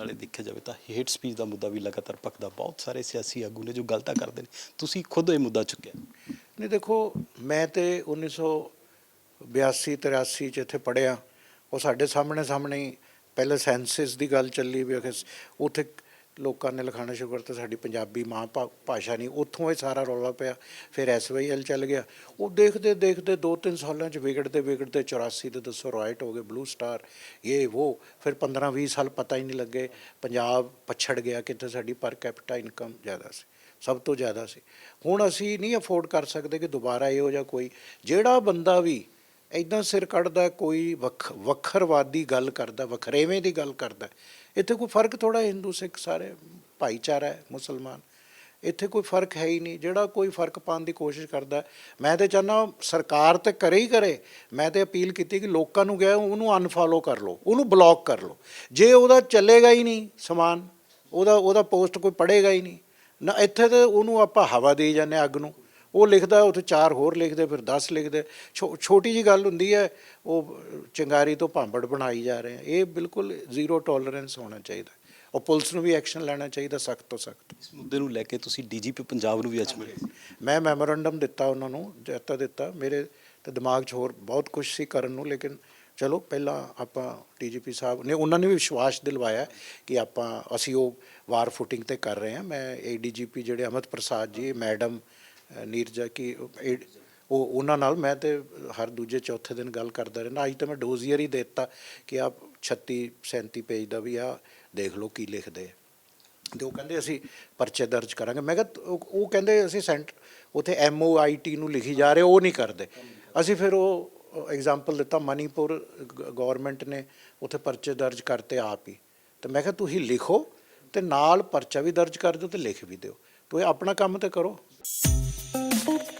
ਨਾਲੇ ਦੇਖਿਆ ਜਾਵੇ ਤਾਂ ਹੇਟ ਸਪੀਚ ਦਾ ਮੁੱਦਾ ਵੀ ਲਗਾਤਾਰ ਭਖਦਾ। ਬਹੁਤ ਸਾਰੇ ਸਿਆਸੀ ਆਗੂ ਨੇ ਜੋ ਗਲਤਾਂ ਕਰਦੇ ਨੇ। ਤੁਸੀਂ ਖੁਦ ਇਹ ਮੁੱਦਾ ਚੁੱਕਿਆ? ਨਹੀਂ, ਦੇਖੋ, ਮੈਂ ਤੇ 1982 83 ਚ ਇੱਥੇ ਪੜਿਆ ਉਹ ਸਾਡੇ ਸਾਹਮਣੇ ਸਾਹਮਣੇ ਹੀ ਪਹਿਲੇ ਸੈਂਸਸ ਦੀ ਗੱਲ ਚੱਲੀ ਵੀ ਉੱਥੇ ਲੋਕਾਂ ਨੇ ਲਿਖਾਣਾ ਸ਼ੁਕਰ ਕਰਤਾ, ਸਾਡੀ ਪੰਜਾਬੀ ਮਾਂ ਭਾ- ਭਾਸ਼ਾ ਨਹੀਂ, ਉੱਥੋਂ ਇਹ ਸਾਰਾ ਰੌਲਾ ਪਿਆ, ਫਿਰ ਐਸਵਾਈਐਲ ਚੱਲ ਗਿਆ। ਉਹ ਦੇਖਦੇ ਦੇਖਦੇ 2-3 ਸਾਲਾਂ ਚ ਵਿਗੜਦੇ ਵਿਗੜਦੇ 84 ਦੇ ਦੱਸੋ ਰਾਈਟ ਹੋ ਗਏ ਬਲੂ ਸਟਾਰ ਇਹ ਉਹ ਫਿਰ 15-20 ਸਾਲ ਪਤਾ ਹੀ ਨਹੀਂ ਲੱਗੇ, ਪੰਜਾਬ ਪਛੜ ਗਿਆ, ਕਿੱਥੇ ਸਾਡੀ ਪਰ ਕੈਪੀਟਾ ਇਨਕਮ ਜ਼ਿਆਦਾ ਸੀ, ਸਭ ਤੋਂ ਜ਼ਿਆਦਾ ਸੀ। ਹੁਣ ਅਸੀਂ ਨਹੀਂ ਅਫੋਰਡ ਕਰ ਸਕਦੇ ਕਿ ਦੁਬਾਰਾ ਇਹੋ ਜਿਹਾ ਕੋਈ, ਜਿਹੜਾ ਬੰਦਾ ਵੀ ਇਦਾਂ ਸਿਰ ਕੱਢਦਾ, ਕੋਈ ਵੱਖ, ਵੱਖਰਵਾਦੀ ਗੱਲ ਕਰਦਾ, ਵੱਖਰੇਵੇਂ ਦੀ ਗੱਲ ਕਰਦਾ। ਇੱਥੇ ਕੋਈ ਫ਼ਰਕ ਥੋੜਾ ਹਿੰਦੂ, ਸਿੱਖ ਸਾਰੇ ਭਾਈਚਾਰਾ ਹੈ, ਮੁਸਲਮਾਨ। ਇੱਥੇ ਕੋਈ ਫ਼ਰਕ ਹੈ ਹੀ ਨਹੀਂ। ਜਿਹੜਾ ਕੋਈ ਫ਼ਰਕ ਪਾਉਣ ਦੀ ਕੋਸ਼ਿਸ਼ ਕਰਦਾ, ਮੈਂ ਤੇ ਚਾਹੁੰਦਾ ਸਰਕਾਰ ਤੇ ਕਰੇ ਹੀ ਕਰੇ। ਮੈਂ ਤੇ ਅਪੀਲ ਕੀਤੀ ਕਿ ਲੋਕਾਂ ਨੂੰ ਗਿਆ ਉਹਨੂੰ ਅਨਫੋਲੋ ਕਰ ਲਓ, ਉਹਨੂੰ ਬਲੌਕ ਕਰ ਲਓ। ਜੇ ਉਹਦਾ ਚੱਲੇਗਾ ਹੀ ਨਹੀਂ ਸਮਾਨ, ਉਹਦਾ ਉਹਦਾ ਪੋਸਟ ਕੋਈ ਪੜੇਗਾ ਹੀ ਨਹੀਂ। ਨਾ ਇੱਥੇ ਤੇ ਉਹਨੂੰ ਆਪਾਂ ਹਵਾ ਦੇ ਜਾਂਦੇ ਹਾਂ ਅੱਗ ਨੂੰ। ਉਹ ਲਿਖਦਾ ਉੱਥੇ ਚਾਰ ਹੋਰ ਲਿਖਦੇ ਫਿਰ 10 ਲਿਖਦੇ। ਛੋਟੀ ਜੀ ਗੱਲ ਹੁੰਦੀ ਹੈ ਉਹ ਚੰਗਾਰੀ ਤੋਂ ਭਾਂਬੜ ਬਣਾਈ ਜਾ ਰਹੇ ਆ। ਇਹ ਬਿਲਕੁਲ ਜ਼ੀਰੋ ਟੋਲਰੈਂਸ ਹੋਣਾ ਚਾਹੀਦਾ। ਉਹ ਪੁਲਿਸ ਨੂੰ ਵੀ ਐਕਸ਼ਨ ਲੈਣਾ ਚਾਹੀਦਾ ਸਖਤ ਤੋਂ ਸਖਤ। ਇਸ ਮੁੱਦੇ ਨੂੰ ਲੈ ਕੇ ਤੁਸੀਂ ਡੀਜੀਪੀ ਪੰਜਾਬ ਨੂੰ ਵੀ ਅੱਜ ਮਿਲੇ। ਮੈਂ ਮੈਮੋਰੰਡਮ ਦਿੱਤਾ ਉਹਨਾਂ ਨੂੰ ਦਿੱਤਾ ਦਿੱਤਾ। ਮੇਰੇ ਤੇ ਦਿਮਾਗ 'ਚ ਹੋਰ ਬਹੁਤ ਕੁਝ ਸੀ ਕਰਨ ਨੂੰ ਲੇਕਿਨ ਚਲੋ ਪਹਿਲਾਂ ਆਪਾਂ ਡੀਜੀਪੀ ਸਾਹਿਬ ਨੇ ਉਹਨਾਂ ਨੇ ਵੀ ਵਿਸ਼ਵਾਸ ਦਿਲਵਾਇਆ ਕਿ ਆਪਾਂ ਅਸੀਂ ਉਹ ਵਾਰ ਫੁਟਿੰਗ ਤੇ ਕਰ ਰਹੇ ਹਾਂ। ਮੈਂ ਏਡੀਜੀਪੀ ਜਿਹੜੇ ਅਮਿਤ ਪ੍ਰਸਾਦ ਜੀ ਮੈਡਮ ਨੀਰਜਾ ਕਿ ਉਹ ਉਹ, ਉਹਨਾਂ ਨਾਲ ਮੈਂ ਤੇ ਹਰ ਦੂਜੇ ਚੌਥੇ ਦਿਨ ਗੱਲ ਕਰਦਾ ਰਹਿੰਦਾ। ਅੱਜ ਤਾਂ ਮੈਂ ਡੋਜ਼ੀਅਰ ਹੀ ਦੇ ਦਿੱਤਾ ਕਿ ਆਪ 36 37 ਪੇਜ ਦਾ ਵੀ ਆ ਦੇਖ ਲਓ ਕੀ ਲਿਖਦੇ ਆ। ਤੇ ਉਹ ਕਹਿੰਦੇ ਅਸੀਂ ਪਰਚੇ ਦਰਜ ਕਰਾਂਗੇ। ਮੈਂ ਕਿਹਾ ਉਹ ਉਹ ਕਹਿੰਦੇ ਅਸੀਂ ਸੈਂਟ, ਉਥੇ ਐਮ ਓ ਆਈ ਟੀ ਨੂੰ ਲਿਖੀ ਜਾ ਰਹੇ, ਉਹ ਨਹੀਂ ਕਰਦੇ। ਅਸੀਂ ਫਿਰ ਉਹ ਐਗਜ਼ਾਮਪਲ ਦਿੱਤਾ, ਮਨੀਪੁਰ ਗਵਰਨਮੈਂਟ ਨੇ ਉਥੇ ਪਰਚੇ ਦਰਜ ਕਰਤੇ ਆਪ ਹੀ। ਤੇ ਮੈਂ ਕਿਹਾ ਤੁਸੀਂ ਲਿਖੋ ਤੇ ਨਾਲ ਪਰਚਾ ਵੀ ਦਰਜ ਕਰ ਦਿਓ ਤੇ ਲਿਖ ਵੀ ਦਿਓ। ਤੋ ਇਹ ਆਪਣਾ ਕੰਮ ਤੇ ਕਰੋ। Thank you.